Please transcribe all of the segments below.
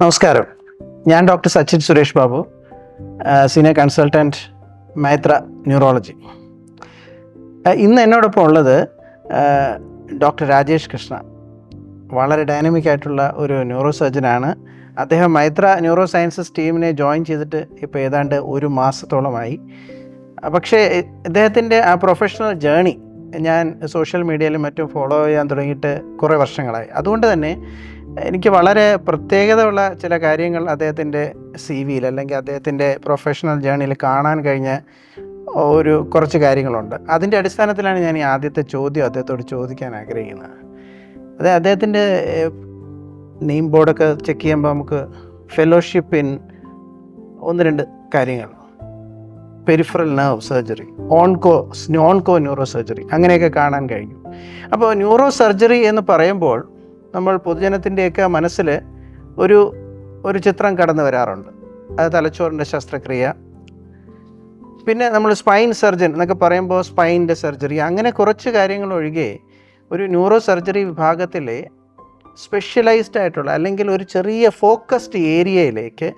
നമസ്കാരം. ഞാൻ doctor Sachin Suresh Babu senior consultant Maitra neurology. ഇന്ന് എന്നോടൊപ്പം ഉള്ളത് ഡോക്ടർ രാജേഷ് കൃഷ്ണ. വളരെ ഡൈനാമിക് ആയിട്ടുള്ള ഒരു ന്യൂറോ സർജനാണ് അദ്ദേഹം മൈത്ര ന്യൂറോ സയൻസസ് ടീമിനെ ജോയിൻ ചെയ്തിട്ട് ഇപ്പോൾ ഏതാണ്ട് ഒരു മാസത്തോളമായി. പക്ഷേ ഇദ്ദേഹത്തിന്റെ ആ പ്രൊഫഷണൽ ജേണി ഞാൻ സോഷ്യൽ മീഡിയയിലും മറ്റും ഫോളോ ചെയ്യാൻ തുടങ്ങിയിട്ട് കുറേ വർഷങ്ങളായി. അതുകൊണ്ട് തന്നെ എനിക്ക് വളരെ പ്രത്യേകതയുള്ള ചില കാര്യങ്ങൾ അദ്ദേഹത്തിന്റെ സി വിയിൽ അല്ലെങ്കിൽ അദ്ദേഹത്തിന്റെ പ്രൊഫഷണൽ ജേണിയിൽ കാണാൻ കഴിഞ്ഞ ഒരു കുറച്ച് കാര്യങ്ങളുണ്ട്. അതിന്റെ അടിസ്ഥാനത്തിലാണ് ഞാൻ ഈ ആദ്യത്തെ ചോദ്യം അദ്ദേഹത്തോട് ചോദിക്കാൻ ആഗ്രഹിക്കുന്നത്. അതെ അദ്ദേഹത്തിന്റെ നെയിം ബോർഡൊക്കെ ചെക്ക് ചെയ്യുമ്പോൾ നമുക്ക് ഫെലോഷിപ്പ് ഇൻ ഒന്ന് രണ്ട് കാര്യങ്ങൾ. പെരിഫറൽ നെർവ് സർജറി ഓൺകോ സ്നോൺകോ ന്യൂറോ സർജറി അങ്ങനെയൊക്കെ കാണാൻ കഴിഞ്ഞു. അപ്പോൾ ന്യൂറോ സർജറി എന്ന് പറയുമ്പോൾ നമ്മൾ പൊതുജനത്തിന്റെയൊക്കെ മനസ്സിൽ ഒരു ഒരു ചിത്രം കടന്നു വരാറുണ്ട്. അത് തലച്ചോറിന്റെ ശസ്ത്രക്രിയ. പിന്നെ നമ്മൾ സ്പൈൻ സർജൻ എന്നൊക്കെ പറയുമ്പോൾ സ്പൈന്റെ സർജറി അങ്ങനെ കുറച്ച് കാര്യങ്ങൾ ഒഴികെ ഒരു ന്യൂറോ സർജറി വിഭാഗത്തിലെ സ്പെഷ്യലൈസ്ഡ് ആയിട്ടുള്ള അല്ലെങ്കിൽ ഒരു ചെറിയ ഫോക്കസ്ഡ് ഏരിയയിലേക്ക്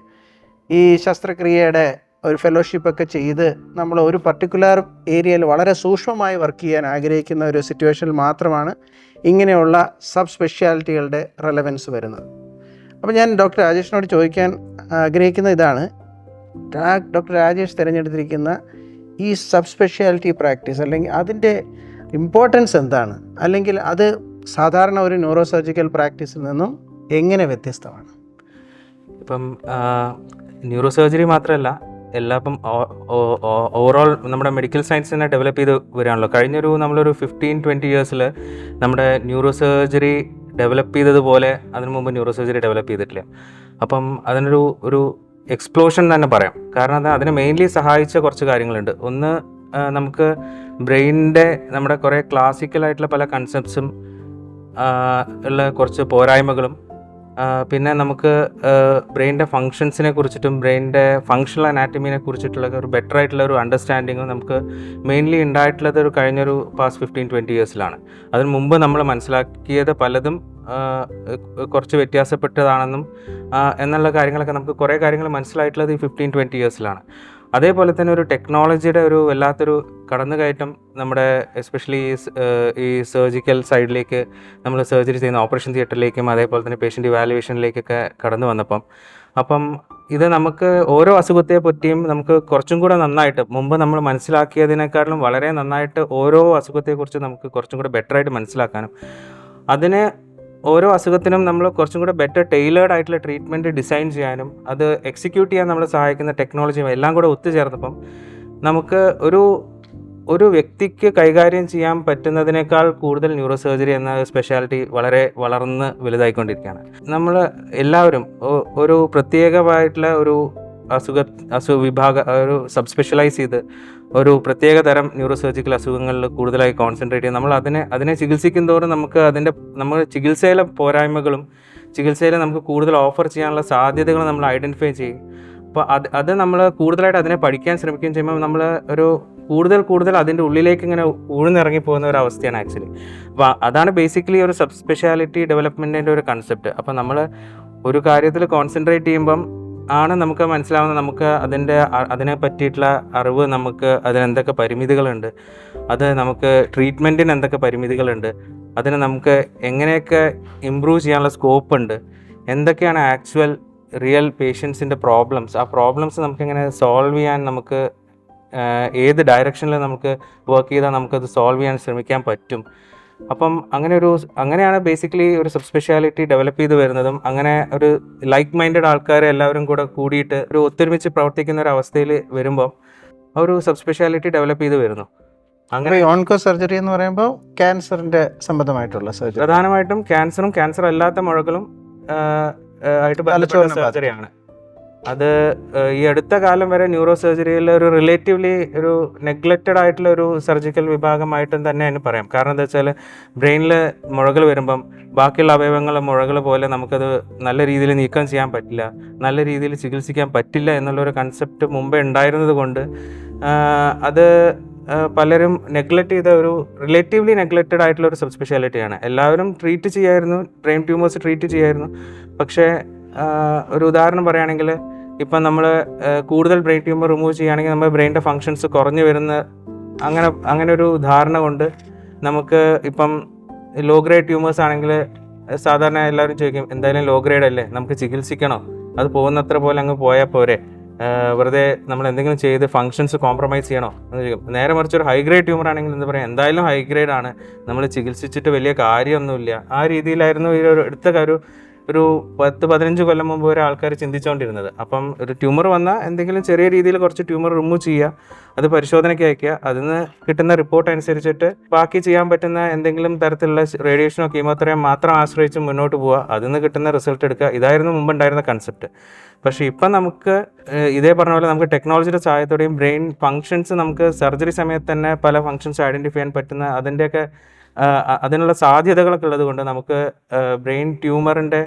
ഈ ശസ്ത്രക്രിയയുടെ ഒരു ഫെലോഷിപ്പ് ഒക്കെ ചെയ്ത് നമ്മൾ ഒരു പർട്ടിക്കുലർ ഏരിയയിൽ വളരെ സൂക്ഷ്മമായി വർക്ക് ചെയ്യാൻ ആഗ്രഹിക്കുന്ന ഒരു സിറ്റുവേഷനിൽ മാത്രമാണ് ഇങ്ങനെയുള്ള സബ് സ്പെഷ്യാലിറ്റികളുടെ റെലവൻസ് വരുന്നത്. അപ്പോൾ ഞാൻ ഡോക്ടർ രാജേഷിനോട് ചോദിക്കാൻ ആഗ്രഹിക്കുന്ന ഇതാണ്. ഡോക്ടർ രാജേഷ് തിരഞ്ഞെടുത്തിരിക്കുന്ന ഈ സബ് സ്പെഷ്യാലിറ്റി പ്രാക്ടീസ് അല്ലെങ്കിൽ അതിന്റെ ഇമ്പോർട്ടൻസ് എന്താണ്? അല്ലെങ്കിൽ അത് സാധാരണ ഒരു ന്യൂറോ സർജിക്കൽ പ്രാക്ടീസിൽ നിന്നും എങ്ങനെ വ്യത്യസ്തമാണ്? ഇപ്പം ന്യൂറോ സർജറി മാത്രമല്ല എല്ലാ ഇപ്പം ഓവറോൾ നമ്മുടെ മെഡിക്കൽ സയൻസിനെ ഡെവലപ്പ് ചെയ്ത് വരികയാണല്ലോ. കഴിഞ്ഞൊരു നമ്മളൊരു ഫിഫ്റ്റീൻ ട്വന്റി ഇയേഴ്സിൽ നമ്മുടെ ന്യൂറോ സർജറി ഡെവലപ്പ് ചെയ്തതുപോലെ അതിനു മുമ്പ് ന്യൂറോ സർജറി ഡെവലപ്പ് ചെയ്തിട്ടില്ല. അപ്പം അതിനൊരു ഒരു എക്സ്പ്ലോഷൻ തന്നെ പറയാം. കാരണം അത് അതിനെ മെയിൻലി സഹായിച്ച കുറച്ച് കാര്യങ്ങളുണ്ട്. ഒന്ന് നമുക്ക് ബ്രെയിനിന്റെ നമ്മുടെ കുറേ ക്ലാസിക്കലായിട്ടുള്ള പല കൺസെപ്റ്റ്സും ഉള്ള കുറച്ച് പോരായ്മകളും പിന്നെ നമുക്ക് ബ്രെയിനിന്റെ ഫങ്ഷൻസിനെ കുറിച്ചിട്ടും ബ്രെയിനിന്റെ ഫങ്ഷണൽ അനാറ്റമിനെ കുറിച്ചിട്ടുള്ള ഒരു ബെറ്റർ ആയിട്ടുള്ള ഒരു അണ്ടർസ്റ്റാൻഡിങ്ങും നമുക്ക് മെയിൻലി ഉണ്ടായിട്ടുള്ളത് ഒരു കഴിഞ്ഞൊരു പാസ്റ്റ് ഫിഫ്റ്റീൻ ട്വന്റി ഇയേഴ്സിലാണ് അതിന് മുമ്പ് നമ്മൾ മനസ്സിലാക്കിയത് പലതും കുറച്ച് വ്യത്യാസപ്പെട്ടതാണെന്നും എന്നുള്ള കാര്യങ്ങളൊക്കെ നമുക്ക് കുറേ കാര്യങ്ങൾ മനസ്സിലായിട്ടുള്ളത് ഈ ഫിഫ്റ്റീൻ ട്വന്റി ഇയേഴ്സിലാണ് അതേപോലെ തന്നെ ഒരു ടെക്നോളജിയുടെ ഒരു വല്ലാത്തൊരു കടന്നുകയറ്റം നമ്മുടെ എസ്പെഷ്യലി ഈ സർജിക്കൽ സൈഡിലേക്ക് നമ്മൾ സർജറി ചെയ്യുന്ന ഓപ്പറേഷൻ തിയേറ്ററിലേക്കും അതേപോലെ തന്നെ പേഷ്യന്റ് ഇവാലുവേഷനിലേക്കൊക്കെ കടന്നു വന്നപ്പം അപ്പം ഇത് നമുക്ക് ഓരോ അസുഖത്തെ പറ്റിയും നമുക്ക് കുറച്ചും കൂടെ നന്നായിട്ട് മുമ്പ് നമ്മൾ മനസ്സിലാക്കിയതിനേക്കാളും വളരെ നന്നായിട്ട് ഓരോ അസുഖത്തെക്കുറിച്ച് നമുക്ക് കുറച്ചും കൂടെ ബെറ്റർ ആയിട്ട് മനസ്സിലാക്കാനും അതിന് ഓരോ അസുഖത്തിനും നമ്മൾ കുറച്ചും കൂടെ ബെറ്റർ ടൈലേർഡ് ആയിട്ടുള്ള ട്രീറ്റ്മെന്റ് ഡിസൈൻ ചെയ്യാനും അത് എക്സിക്യൂട്ട് ചെയ്യാൻ നമ്മളെ സഹായിക്കുന്ന ടെക്നോളജിയും എല്ലാം കൂടെ ഒത്തുചേർന്നപ്പം നമുക്ക് ഒരു ഒരു വ്യക്തിക്ക് കൈകാര്യം ചെയ്യാൻ പറ്റുന്നതിനേക്കാൾ കൂടുതൽ ന്യൂറോ സർജറി എന്ന സ്പെഷ്യാലിറ്റി വളരെ വളർന്ന് വലുതായിക്കൊണ്ടിരിക്കുകയാണ്. നമ്മൾ എല്ലാവരും ഒരു പ്രത്യേകമായിട്ടുള്ള ഒരു അസുഖ അസു വിഭാഗ ഒരു സബ് സ്പെഷ്യലൈസ് ചെയ്ത് ഒരു പ്രത്യേക തരം ന്യൂറോ സർജിക്കൽ അസുഖങ്ങളിൽ കൂടുതലായി കോൺസെൻട്രേറ്റ് ചെയ്യും നമ്മൾ അതിനെ അതിനെ ചികിത്സിക്കും തോറും നമുക്ക് അതിന്റെ നമ്മൾ ചികിത്സയിലെ പോരായ്മകളും ചികിത്സയിൽ നമുക്ക് കൂടുതൽ ഓഫർ ചെയ്യാനുള്ള സാധ്യതകൾ നമ്മൾ ഐഡന്റിഫൈ ചെയ്യും. അപ്പോൾ അത് അത് നമ്മൾ കൂടുതലായിട്ട് അതിനെ പഠിക്കാൻ ശ്രമിക്കുകയും ചെയ്യുമ്പോൾ നമ്മൾ ഒരു കൂടുതൽ കൂടുതൽ അതിന്റെ ഉള്ളിലേക്ക് ഇങ്ങനെ ഊഴ്ന്നിറങ്ങി പോകുന്ന ഒരു അവസ്ഥയാണ് ആക്ച്വലി. അപ്പോൾ അതാണ് ബേസിക്കലി ഒരു സബ് സ്പെഷ്യാലിറ്റി ഡെവലപ്മെന്റിന്റെ ഒരു കൺസെപ്റ്റ് അപ്പോൾ നമ്മൾ ഒരു കാര്യത്തിൽ കോൺസെൻട്രേറ്റ് ചെയ്യുമ്പം ആണ് നമുക്ക് മനസ്സിലാവുന്നത് നമുക്ക് അതിന്റെ അതിനെ പറ്റിയിട്ടുള്ള അറിവ് നമുക്ക് അതിനെന്തൊക്കെ പരിമിതികളുണ്ട്. അത് നമുക്ക് ട്രീറ്റ്മെന്റിന് എന്തൊക്കെ പരിമിതികളുണ്ട്. അതിന് നമുക്ക് എങ്ങനെയൊക്കെ ഇമ്പ്രൂവ് ചെയ്യാനുള്ള സ്കോപ്പ് ഉണ്ട്. എന്തൊക്കെയാണ് ആക്ച്വൽ റിയൽ പേഷ്യൻസിന്റെ പ്രോബ്ലംസ് ആ പ്രോബ്ലംസ് നമുക്ക് എങ്ങനെ സോൾവ് ചെയ്യാൻ നമുക്ക് ഏത് ഡയറക്ഷനിൽ നമുക്ക് വർക്ക് ചെയ്താൽ നമുക്കത് സോൾവ് ചെയ്യാൻ ശ്രമിക്കാൻ പറ്റും. അപ്പം അങ്ങനെ ഒരു അങ്ങനെയാണ് ബേസിക്കലി ഒരു സബ് സ്പെഷ്യാലിറ്റി ഡെവലപ്പ് ചെയ്ത് വരുന്നതും അങ്ങനെ ഒരു ലൈക്ക് മൈൻഡഡ് ആൾക്കാരെ എല്ലാവരും കൂടെ കൂടിയിട്ട് ഒരു ഒത്തൊരുമിച്ച് പ്രവർത്തിക്കുന്ന ഒരു അവസ്ഥയിൽ വരുമ്പോൾ ആ ഒരു സബ് സ്പെഷ്യാലിറ്റി ഡെവലപ്പ് ചെയ്ത് വരുന്നു. അങ്ങനെ ഓൺകോ സർജറി എന്ന് പറയുമ്പോൾ ക്യാൻസറിന്റെ സംബന്ധമായിട്ടുള്ള സർജറി പ്രധാനമായിട്ടും ക്യാൻസറും ക്യാൻസർ അല്ലാത്ത മുഴകളും ആയിട്ട് സർജറിയാണ് അത് ഈ അടുത്ത കാലം വരെ ന്യൂറോ സർജറിയിൽ ഒരു റിലേറ്റീവ്ലി ഒരു നെഗ്ലക്റ്റഡ് ആയിട്ടുള്ള ഒരു സർജിക്കൽ വിഭാഗമായിട്ടും തന്നെ അതിന് പറയാം. കാരണം എന്താ വെച്ചാൽ ബ്രെയിനിൽ മുഴകൾ വരുമ്പം ബാക്കിയുള്ള അവയവങ്ങൾ മുഴകൾ പോലെ നമുക്കത് നല്ല രീതിയിൽ നീക്കം ചെയ്യാൻ പറ്റില്ല നല്ല രീതിയിൽ ചികിത്സിക്കാൻ പറ്റില്ല എന്നുള്ളൊരു കൺസെപ്റ്റ് മുമ്പേ ഉണ്ടായിരുന്നത് കൊണ്ട് അത് പലരും നെഗ്ലക്റ്റ് ചെയ്ത ഒരു റിലേറ്റീവ്ലി നെഗ്ലക്റ്റഡ് ആയിട്ടുള്ള ഒരു സബ് സ്പെഷ്യാലിറ്റിയാണ് എല്ലാവരും ട്രീറ്റ് ചെയ്യായിരുന്നു ബ്രെയിൻ ട്യൂമേഴ്സ് ട്രീറ്റ് ചെയ്യായിരുന്നു. പക്ഷേ ഒരു ഉദാഹരണം പറയുകയാണെങ്കിൽ ഇപ്പം നമ്മൾ കൂടുതൽ ബ്രെയിൻ ട്യൂമർ റിമൂവ് ചെയ്യുകയാണെങ്കിൽ നമ്മുടെ ബ്രെയിനിന്റെ ഫങ്ഷൻസ് കുറഞ്ഞു വരുന്ന അങ്ങനെ അങ്ങനെ ഒരു ധാരണ കൊണ്ട് നമുക്ക് ഇപ്പം ലോ ഗ്രേഡ് ട്യൂമേഴ്സ് ആണെങ്കിൽ സാധാരണ എല്ലാവരും ചോദിക്കും എന്തായാലും ലോ ഗ്രേഡ് അല്ലേ? നമുക്ക് ചികിത്സിക്കണോ? അത് പോകുന്നത്ര പോലെ അങ്ങ് പോയാൽ പോരെ? വെറുതെ നമ്മൾ എന്തെങ്കിലും ചെയ്ത് ഫങ്ഷൻസ് കോംപ്രമൈസ് ചെയ്യണോ? എന്ന് ചോദിക്കും. നേരെ മറിച്ച് ഒരു ഹൈ ഗ്രേഡ് ട്യൂമർ ആണെങ്കിൽ എന്താ പറയുക എന്തായാലും ഹൈ ഗ്രേഡ് ആണ്. നമ്മൾ ചികിത്സിച്ചിട്ട് വലിയ കാര്യമൊന്നുമില്ല. ആ രീതിയിലായിരുന്നു ഈ ഒരു എടുത്ത ഒരു ഒരു പത്ത് പതിനഞ്ച് കൊല്ലം മുമ്പ് വരെ ആൾക്കാർ ചിന്തിച്ചുകൊണ്ടിരുന്നത് അപ്പം ഒരു ട്യൂമർ വന്നാൽ എന്തെങ്കിലും ചെറിയ രീതിയിൽ കുറച്ച് ട്യൂമർ റിമൂവ് ചെയ്യുക അത് പരിശോധനയ്ക്ക് അയക്കുക അതിൽ നിന്ന് കിട്ടുന്ന റിപ്പോർട്ട് അനുസരിച്ചിട്ട് ബാക്കി ചെയ്യാൻ പറ്റുന്ന എന്തെങ്കിലും തരത്തിലുള്ള റേഡിയേഷനോ കീമോത്രയോ മാത്രം ആശ്രയിച്ച് മുന്നോട്ട് പോവുക അതിൽ നിന്ന് കിട്ടുന്ന റിസൾട്ട് എടുക്കുക ഇതായിരുന്നു മുമ്പ് ഉണ്ടായിരുന്ന കൺസെപ്റ്റ്. പക്ഷേ ഇപ്പം നമുക്ക് ഇതേ പറഞ്ഞ പോലെ നമുക്ക് ടെക്നോളജിയുടെ സഹായത്തോടെയും ബ്രെയിൻ ഫങ്ഷൻസ് നമുക്ക് സർജറി സമയത്ത് തന്നെ പല ഫങ്ഷൻസ് ഐഡന്റിഫൈ ചെയ്യാൻ പറ്റുന്ന അതിന്റെയൊക്കെ അതിനുള്ള സാധ്യതകളൊക്കെ ഉള്ളത് കൊണ്ട് നമുക്ക് ബ്രെയിൻ ട്യൂമറിന്റെ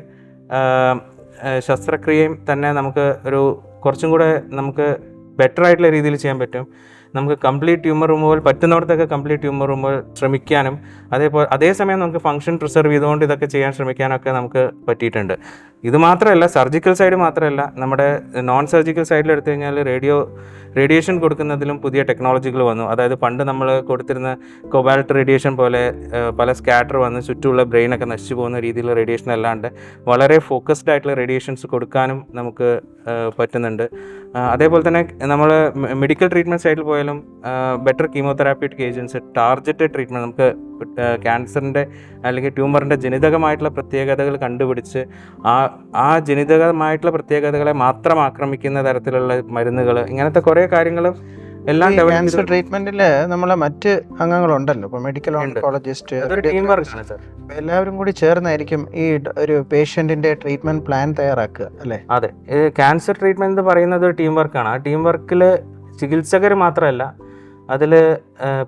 ശസ്ത്രക്രിയയും തന്നെ നമുക്ക് ഒരു കുറച്ചും കൂടെ നമുക്ക് ബെറ്റർ ആയിട്ടുള്ള രീതിയിൽ ചെയ്യാൻ പറ്റും. നമുക്ക് കംപ്ലീറ്റ് ട്യൂമർ റിമൂവൽ പറ്റുന്നിടത്തൊക്കെ കംപ്ലീറ്റ് ട്യൂമർ റിമൂവൽ ശ്രമിക്കാനും അതേപോലെ അതേസമയം നമുക്ക് ഫംഗ്ഷൻ പ്രിസർവ് ചെയ്തുകൊണ്ട് ഇതൊക്കെ ചെയ്യാൻ ശ്രമിക്കാനൊക്കെ നമുക്ക് പറ്റിയിട്ടുണ്ട്. ഇത് മാത്രമല്ല സർജിക്കൽ സൈഡ് മാത്രമല്ല നമ്മുടെ നോൺ സർജിക്കൽ സൈഡിൽ എടുത്തു കഴിഞ്ഞാൽ റേഡിയോ റേഡിയേഷൻ കൊടുക്കുന്നതിലും പുതിയ ടെക്നോളജികൾ വന്നു. അതായത് പണ്ട് നമ്മൾ കൊടുത്തിരുന്ന കൊബാൾട്ട് റേഡിയേഷൻ പോലെ പല സ്കാറ്റർ വന്ന് ചുറ്റുമുള്ള ബ്രെയിനൊക്കെ നശിച്ചു പോകുന്ന രീതിയിലുള്ള റേഡിയേഷൻ അല്ലാണ്ട് വളരെ ഫോക്കസ്ഡ് ആയിട്ടുള്ള റേഡിയേഷൻസ് കൊടുക്കാനും നമുക്ക് പറ്റുന്നുണ്ട്. അതേപോലെ തന്നെ നമ്മൾ മെഡിക്കൽ ട്രീറ്റ്മെന്റ് സൈഡിൽ പോയാലും better chemotherapeutic agents targeted treatment നമുക്ക് ക്യാൻസറിന്റെ അല്ലെങ്കിൽ ട്യൂമറിന്റെ ജനിതകമായിട്ടുള്ള പ്രത്യേകതകൾ കണ്ടുപിടിച്ച് ആ ആ ജനിതകമായിട്ടുള്ള പ്രത്യേകതകളെ മാത്രം ആക്രമിക്കുന്ന തരത്തിലുള്ള മരുന്നുകൾ ഇങ്ങനത്തെ കുറേ കാര്യങ്ങളും എല്ലാം ക്യാൻസർ ട്രീറ്റ്മെന്റിൽ നമ്മളെ മറ്റ് അംഗങ്ങളുണ്ടല്ലോ ഇപ്പോൾ മെഡിക്കൽ ഓങ്കോളജിസ്റ്റ് എല്ലാവരും കൂടി ചേർന്നായിരിക്കും ഈ ഒരു പേഷ്യന്റിന്റെ ട്രീറ്റ്മെന്റ് പ്ലാൻ തയ്യാറാക്കുക അല്ലേ? അതെ. ക്യാൻസർ ട്രീറ്റ്മെന്റ് എന്ന് പറയുന്നത് ടീം വർക്കാണ് ആ ടീം വർക്കിൽ ചികിത്സകർ മാത്രമല്ല അതിൽ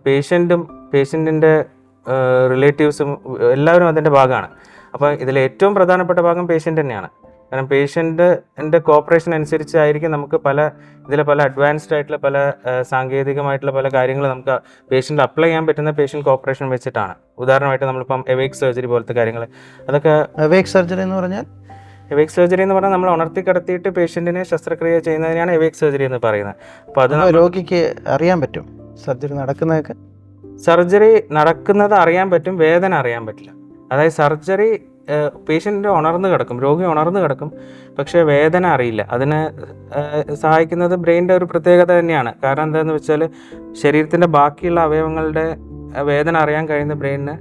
പേഷ്യന്റും പേഷ്യന്റിന്റെ റിലേറ്റീവ്സും എല്ലാവരും അതിന്റെ ഭാഗമാണ്. അപ്പോൾ ഇതിൽ ഏറ്റവും പ്രധാനപ്പെട്ട ഭാഗം പേഷ്യന്റ് തന്നെയാണ്. കാരണം പേഷ്യന്റിന്റെ കോപ്പറേഷൻ അനുസരിച്ചായിരിക്കും നമുക്ക് പല ഇതിലെ പല അഡ്വാൻസ്ഡ് ആയിട്ടുള്ള പല സാങ്കേതികമായിട്ടുള്ള പല കാര്യങ്ങൾ നമുക്ക് പേഷ്യന്റ് അപ്ലൈ ചെയ്യാൻ പറ്റുന്ന പേഷ്യന്റ് കോപ്പറേഷൻ വെച്ചിട്ടാണ്. ഉദാഹരണമായിട്ട് നമ്മളിപ്പം എവേക് സർജറി പോലത്തെ കാര്യങ്ങൾ അതൊക്കെ എവേക് സർജറി എന്ന് പറഞ്ഞാൽ എവേക്ക് സർജറി എന്ന് പറഞ്ഞാൽ നമ്മൾ ഉണർത്തി കിടത്തിയിട്ട് പേഷ്യന്റിനെ ശസ്ത്രക്രിയ ചെയ്യുന്നതിനാണ് എവേക് സർജറി എന്ന് പറയുന്നത്. അപ്പോൾ അത് രോഗിക്ക് അറിയാൻ പറ്റും. സർജറി നടക്കുന്നതൊക്കെ? സർജറി നടക്കുന്നത് അറിയാൻ പറ്റും വേദന അറിയാൻ പറ്റില്ല. അതായത് സർജറി പേഷ്യന്റ് ഉണർന്ന് കിടക്കും രോഗി ഉണർന്ന് കിടക്കും പക്ഷേ വേദന അറിയില്ല. അതിന് സഹായിക്കുന്നത് ബ്രെയിനിന്റെ ഒരു പ്രത്യേകത തന്നെയാണ്. കാരണം എന്താണെന്ന് വെച്ചാൽ ശരീരത്തിന്റെ ബാക്കിയുള്ള അവയവങ്ങളുടെ വേദന അറിയാൻ കഴിയുന്ന ബ്രെയിനിന്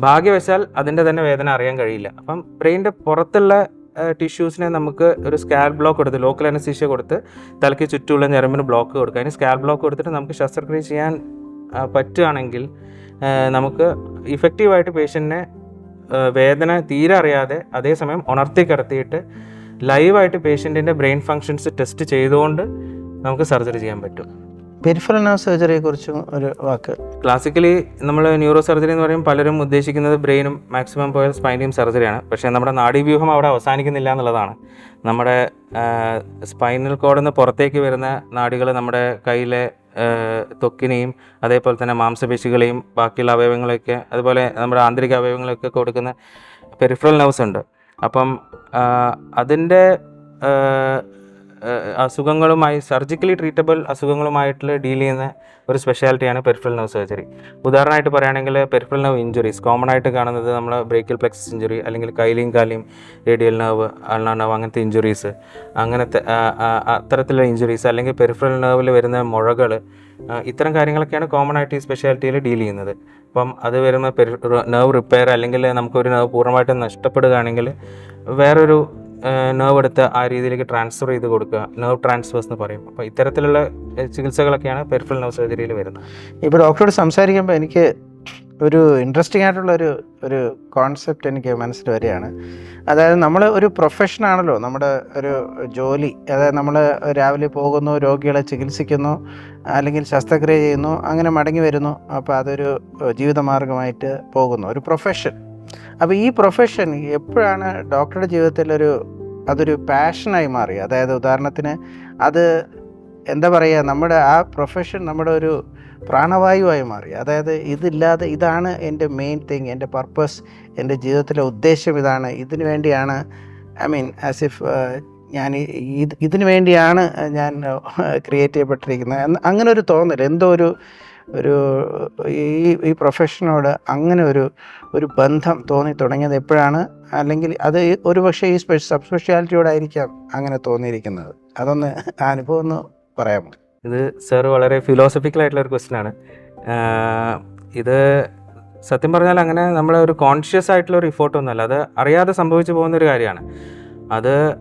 ഭാഗ്യവശാൽ അതിന്റെ തന്നെ വേദന അറിയാൻ കഴിയില്ല. അപ്പം ബ്രെയിനിന്റെ പുറത്തുള്ള ടിഷ്യൂസിനെ നമുക്ക് ഒരു സ്കാൽ ബ്ലോക്ക് കൊടുത്ത് ലോക്കൽ അനസ്തീഷ്യ കൊടുത്ത് തലയ്ക്ക് ചുറ്റുമുള്ള ഞരമ്പിന് ബ്ലോക്ക് കൊടുക്കുക. അതിന് സ്കാൽ ബ്ലോക്ക് കൊടുത്തിട്ട് നമുക്ക് ശസ്ത്രക്രിയ ചെയ്യാൻ പറ്റുകയാണെങ്കിൽ നമുക്ക് ഇഫക്റ്റീവായിട്ട് പേഷ്യന്റിനെ വേദന തീരെ അറിയാതെ അതേസമയം ഉണർത്തി കിടത്തിയിട്ട് ലൈവായിട്ട് പേഷ്യന്റിന്റെ ബ്രെയിൻ ഫങ്ഷൻസ് ടെസ്റ്റ് ചെയ്തുകൊണ്ട് നമുക്ക് സർജറി ചെയ്യാൻ പറ്റും. പെരിഫറൽ നർവ് സർജറിയെ കുറിച്ചും ഒരു വാക്ക്. ക്ലാസിക്കലി നമ്മൾ ന്യൂറോ സർജറി എന്ന് പറയും പലരും ഉദ്ദേശിക്കുന്നത് ബ്രെയിനും മാക്സിമം പോയ സ്പൈനിയും സർജറിയാണ് പക്ഷേ നമ്മുടെ നാഡീവ്യൂഹം അവിടെ അവസാനിക്കുന്നില്ല എന്നുള്ളതാണ്. നമ്മുടെ സ്പൈനൽ കോഡിൽ നിന്ന് പുറത്തേക്ക് വരുന്ന നാടികൾ നമ്മുടെ കയ്യിലെ ത്വക്കിനെയും അതേപോലെ തന്നെ മാംസപേശികളെയും ബാക്കിയുള്ള അവയവങ്ങളെയൊക്കെ അതുപോലെ നമ്മുടെ ആന്തരിക അവയവങ്ങളെയൊക്കെ കൊടുക്കുന്ന പെരിഫറൽ നെർവ്സ് ഉണ്ട്. അപ്പം അതിന്റെ അസുഖങ്ങളുമായി സർജിക്കലി ട്രീറ്റബിൾ അസുഖങ്ങളുമായിട്ടുള്ള ഡീൽ ചെയ്യുന്ന ഒരു സ്പെഷ്യാലിറ്റിയാണ് പെരിഫറൽ നെർവ് സർജറി. ഉദാഹരണമായിട്ട് പറയുകയാണെങ്കിൽ പെരിഫറൽ നെർവ് ഇഞ്ചുറീസ്. കോമൺ ആയിട്ട് കാണുന്നത് നമ്മൾ ബ്രേക്കിൽ പ്ലെക്സസ് ഇഞ്ചുറി അല്ലെങ്കിൽ കൈലിയും കാലിയും റേഡിയൽ നെർവ് അൽനാ നെർവ് അങ്ങനത്തെ ഇഞ്ചുറീസ്. അങ്ങനത്തെ അത്തരത്തിലുള്ള ഇഞ്ചുറീസ് അല്ലെങ്കിൽ പെരിഫറൽ നെർവിൽ വരുന്ന മുഴകൾ ഇത്തരം കാര്യങ്ങളൊക്കെയാണ് കോമൺ ആയിട്ട് ഈ സ്പെഷ്യാലിറ്റിയിൽ ഡീൽ ചെയ്യുന്നത്. അപ്പം അത് വരുന്ന പെരി നെർവ് റിപ്പയർ അല്ലെങ്കിൽ നമുക്കൊരു നെർവ് പൂർണമായിട്ടും നഷ്ടപ്പെടുകയാണെങ്കിൽ വേറൊരു നെർവ് എടുത്ത് ആ രീതിയിലേക്ക് ട്രാൻസ്ഫർ ചെയ്ത് കൊടുക്കുക. നേർവ് ട്രാൻസ്ഫേഴ്സ് എന്ന് പറയും. അപ്പോൾ ഇത്തരത്തിലുള്ള ചികിത്സകളൊക്കെയാണ് പെരിഫറൽ നർവ് സർജറിയിൽ വരുന്നത്. ഇപ്പോൾ ഡോക്ടറോട് സംസാരിക്കുമ്പോൾ എനിക്ക് ഒരു ഇൻട്രസ്റ്റിംഗ് ആയിട്ടുള്ള ഒരു ഒരു കോൺസെപ്റ്റ് എനിക്ക് മനസ്സിൽ വരികയാണ്. അതായത് നമ്മൾ ഒരു പ്രൊഫഷനാണല്ലോ നമ്മുടെ ഒരു ജോലി. അതായത് നമ്മൾ രാവിലെ പോകുന്നു രോഗികളെ ചികിത്സിക്കുന്നു അല്ലെങ്കിൽ ശസ്ത്രക്രിയ ചെയ്യുന്നു അങ്ങനെ മടങ്ങി വരുന്നു. അപ്പോൾ അതൊരു ജീവിതമാർഗമായിട്ട് പോകുന്നു. ഒരു പ്രൊഫഷൻ അപ്പോൾ ഈ പ്രൊഫഷൻ എപ്പോഴാണ് ഡോക്ടറുടെ ജീവിതത്തിൽ ഒരു അതൊരു പാഷനായി മാറി അതായത് ഉദാഹരണത്തിന് അത് എന്താ പറയുക നമ്മുടെ ആ പ്രൊഫഷൻ നമ്മുടെ ഒരു പ്രാണവായുവായി മാറി. അതായത് ഇതില്ലാതെ ഇതാണ് എന്റെ മെയിൻ തിങ് എന്റെ പർപ്പസ് എന്റെ ജീവിതത്തിലെ ഉദ്ദേശം ഇതാണ്. ഇതിനു വേണ്ടിയാണ് ഐ മീൻ ആസ് ഇഫ് ഞാൻ ഇത് ഇതിന് വേണ്ടിയാണ് ഞാൻ ക്രിയേറ്റ് ചെയ്യപ്പെട്ടിരിക്കുന്നത്. അങ്ങനെ ഒരു തോന്നൽ എന്തോ ഒരു ഒരു ഈ ഈ പ്രൊഫഷനോട് അങ്ങനെ ഒരു ഒരു ബന്ധം തോന്നി തുടങ്ങിയത് എപ്പോഴാണ്? അല്ലെങ്കിൽ അത് ഒരു പക്ഷേ ഈ സ്പെഷ്യ സബ് സ്പെഷ്യാലിറ്റിയോടായിരിക്കാം അങ്ങനെ തോന്നിയിരിക്കുന്നത്. അതൊന്ന് ആ അനുഭവം ഒന്ന് പറയാമോ? ഇത് സാർ വളരെ ഫിലോസഫിക്കൽ ആയിട്ടുള്ള ഒരു ക്വസ്റ്റ്യൻ ആണ്. ഇത് സത്യം പറഞ്ഞാൽ അങ്ങനെ നമ്മളെ ഒരു കോൺഷ്യസ് ആയിട്ടുള്ള ഒരു ഇഫോർട്ടൊന്നുമല്ല അത് അറിയാതെ സംഭവിച്ചു പോകുന്ന ഒരു കാര്യമാണ്. അത്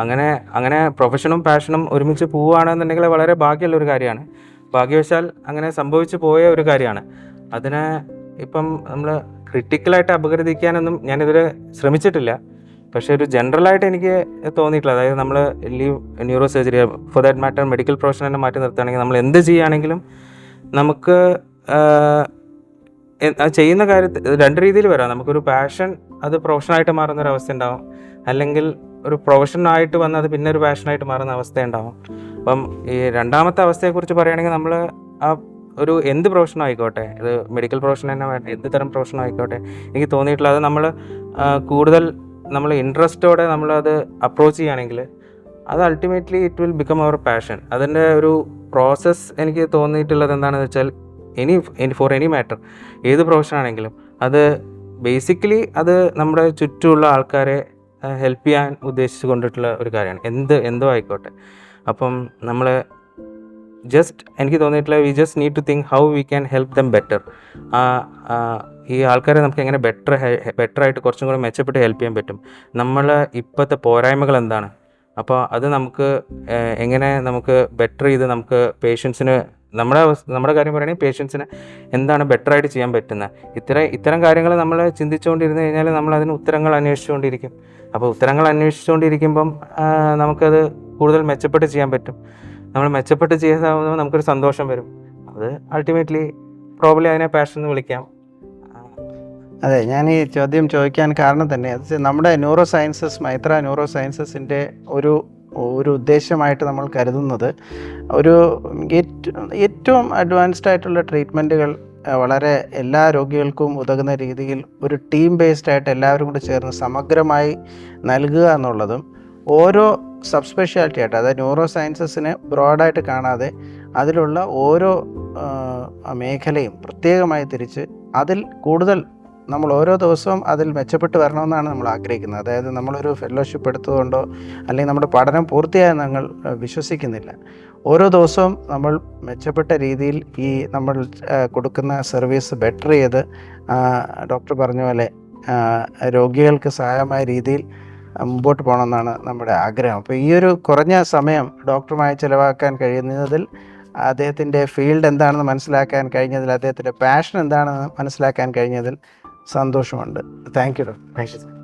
അങ്ങനെ അങ്ങനെ പ്രൊഫഷനും പാഷനും ഒരുമിച്ച് പോവുകയാണെന്നുണ്ടെങ്കിൽ വളരെ ഭാഗ്യമുള്ള ഒരു കാര്യമാണ്. ഭാഗ്യവശാൽ അങ്ങനെ സംഭവിച്ചു പോയ ഒരു കാര്യമാണ്. അതിനെ ഇപ്പം നമ്മൾ ക്രിട്ടിക്കലായിട്ട് അപഗ്രഥിക്കാനൊന്നും ഞാനിതുവരെ ശ്രമിച്ചിട്ടില്ല. പക്ഷേ ഒരു ജനറലായിട്ട് എനിക്ക് തോന്നിയിട്ടില്ല അതായത് നമ്മൾ leave neuro surgery for that matter medical profession തന്നെ മാറ്റി നിർത്തുകയാണെങ്കിൽ നമ്മൾ എന്ത് ചെയ്യുകയാണെങ്കിലും നമുക്ക് ചെയ്യുന്ന കാര്യത്തിൽ രണ്ട് രീതിയിൽ വരാം. നമുക്കൊരു പാഷൻ അത് പ്രൊഫഷനായിട്ട് മാറുന്ന ഒരു അവസ്ഥ ഉണ്ടാവും. അല്ലെങ്കിൽ ഒരു പ്രൊഫഷനായിട്ട് വന്ന് അത് പിന്നെ ഒരു പാഷനായിട്ട് മാറുന്ന അവസ്ഥ ഉണ്ടാവും. അപ്പം ഈ രണ്ടാമത്തെ അവസ്ഥയെക്കുറിച്ച് പറയുകയാണെങ്കിൽ നമ്മൾ ആ ഒരു എന്ത് പ്രൊഫഷൻ ആയിക്കോട്ടെ ഇത് മെഡിക്കൽ പ്രൊഫഷൻ തന്നെ വേണ്ട എന്ത് തരം പ്രൊഫഷൻ ആയിക്കോട്ടെ എനിക്ക് തോന്നിയിട്ടുള്ളത് നമ്മൾ കൂടുതൽ നമ്മൾ ഇൻട്രസ്റ്റോടെ നമ്മളത് അപ്രോച്ച് ചെയ്യുകയാണെങ്കിൽ അത് ultimately it will become our passion അതിന്റെ ഒരു പ്രോസസ്സ് എനിക്ക് തോന്നിയിട്ടുള്ളത് എന്താണെന്ന് വെച്ചാൽ എനി ഫോർ എനി മാറ്റർ ഏത് പ്രൊഫഷൻ ആണെങ്കിലും അത് ബേസിക്കലി അത് നമ്മുടെ ചുറ്റുമുള്ള ആൾക്കാരെ ഹെൽപ്പ് ചെയ്യാൻ ഉദ്ദേശിച്ചു കൊണ്ടിട്ടുള്ള ഒരു കാര്യമാണ്. എന്ത് എന്തോ ആയിക്കോട്ടെ. അപ്പം നമ്മൾ ജസ്റ്റ് എനിക്ക് തോന്നിയിട്ടുള്ള we just need to think how we can help them better ഈ ആൾക്കാരെ നമുക്ക് എങ്ങനെ ബെറ്റർ ബെറ്റർ ആയിട്ട് കുറച്ചും കൂടെ മെച്ചപ്പെട്ട് ഹെൽപ്പ് ചെയ്യാൻ പറ്റും. നമ്മൾ ഇപ്പോഴത്തെ പോരായ്മകൾ എന്താണ്? അപ്പോൾ അത് നമുക്ക് എങ്ങനെ നമുക്ക് ബെറ്റർ ചെയ്ത് നമുക്ക് പേഷ്യൻസിന് നമ്മുടെ നമ്മുടെ കാര്യം പറയുകയാണെങ്കിൽ പേഷ്യൻസിന് എന്താണ് ബെറ്റർ ആയിട്ട് ചെയ്യാൻ പറ്റുന്നത്? ഇത്ര ഇത്തരം കാര്യങ്ങൾ നമ്മൾ ചിന്തിച്ചുകൊണ്ടിരുന്ന് കഴിഞ്ഞാൽ നമ്മൾ അതിന് ഉത്തരങ്ങൾ അന്വേഷിച്ചുകൊണ്ടിരിക്കും. അപ്പോൾ ഉത്തരങ്ങൾ അന്വേഷിച്ചുകൊണ്ടിരിക്കുമ്പം നമുക്കത് കൂടുതൽ മെച്ചപ്പെട്ട് ചെയ്യാൻ പറ്റും. നമ്മൾ മെച്ചപ്പെട്ട് ചെയ്താകുമ്പോൾ നമുക്കൊരു സന്തോഷം വരും. അത് അൾട്ടിമേറ്റ്ലി പ്രോബ്ലി അതിനെ പാഷൻ എന്ന് വിളിക്കാം. അതെ ഞാൻ ഈ ചോദ്യം ചോദിക്കാൻ കാരണം തന്നെ നമ്മുടെ ന്യൂറോ സയൻസസ് മൈത്ര ന്യൂറോ സയൻസസിന്റെ ഒരു ഒരു ഉദ്ദേശമായിട്ട് നമ്മൾ കരുതുന്നത് ഒരു ഏറ്റ- ഏറ്റവും അഡ്വാൻസ്ഡ് ആയിട്ടുള്ള ട്രീറ്റ്മെന്റുകൾ വളരെ എല്ലാ രോഗികൾക്കും ഉതകുന്ന രീതിയിൽ ഒരു ടീം ബേസ്ഡ് ആയിട്ട് എല്ലാവരും കൂടി ചേർന്ന് സമഗ്രമായി നൽകുക എന്നുള്ളതും ഓരോ സബ് സ്പെഷ്യാലിറ്റി ആയിട്ട് അതായത് ന്യൂറോ സയൻസസിനെ ബ്രോഡായിട്ട് കാണാതെ അതിലുള്ള ഓരോ മേഖലയും പ്രത്യേകമായി തിരിച്ച് അതിൽ കൂടുതൽ നമ്മൾ ഓരോ ദിവസവും അതിൽ മെച്ചപ്പെട്ട് വരണമെന്നാണ് നമ്മൾ ആഗ്രഹിക്കുന്നത്. അതായത് നമ്മളൊരു ഫെലോഷിപ്പ് എടുത്തതുകൊണ്ടോ അല്ലെങ്കിൽ നമ്മുടെ പഠനം പൂർത്തിയായി ഞങ്ങൾ വിശ്വസിക്കുന്നില്ല. ഓരോ ദിവസവും നമ്മൾ മെച്ചപ്പെട്ട രീതിയിൽ ഈ നമ്മൾ കൊടുക്കുന്ന സർവീസ് ബെറ്റർ ചെയ്ത് ഡോക്ടർ പറഞ്ഞ പോലെ രോഗികൾക്ക് സഹായമായ രീതിയിൽ മുമ്പോട്ട് പോകണമെന്നാണ് നമ്മുടെ ആഗ്രഹം. അപ്പോൾ ഈ ഒരു കുറഞ്ഞ സമയം ഡോക്ടറുമായി ചിലവാക്കാൻ കഴിയുന്നതിൽ അദ്ദേഹത്തിന്റെ ഫീൽഡ് എന്താണെന്ന് മനസ്സിലാക്കാൻ കഴിഞ്ഞതിൽ അദ്ദേഹത്തിന്റെ പാഷൻ എന്താണെന്ന് മനസ്സിലാക്കാൻ കഴിഞ്ഞതിൽ സന്തോഷമുണ്ട്. Thank you doctor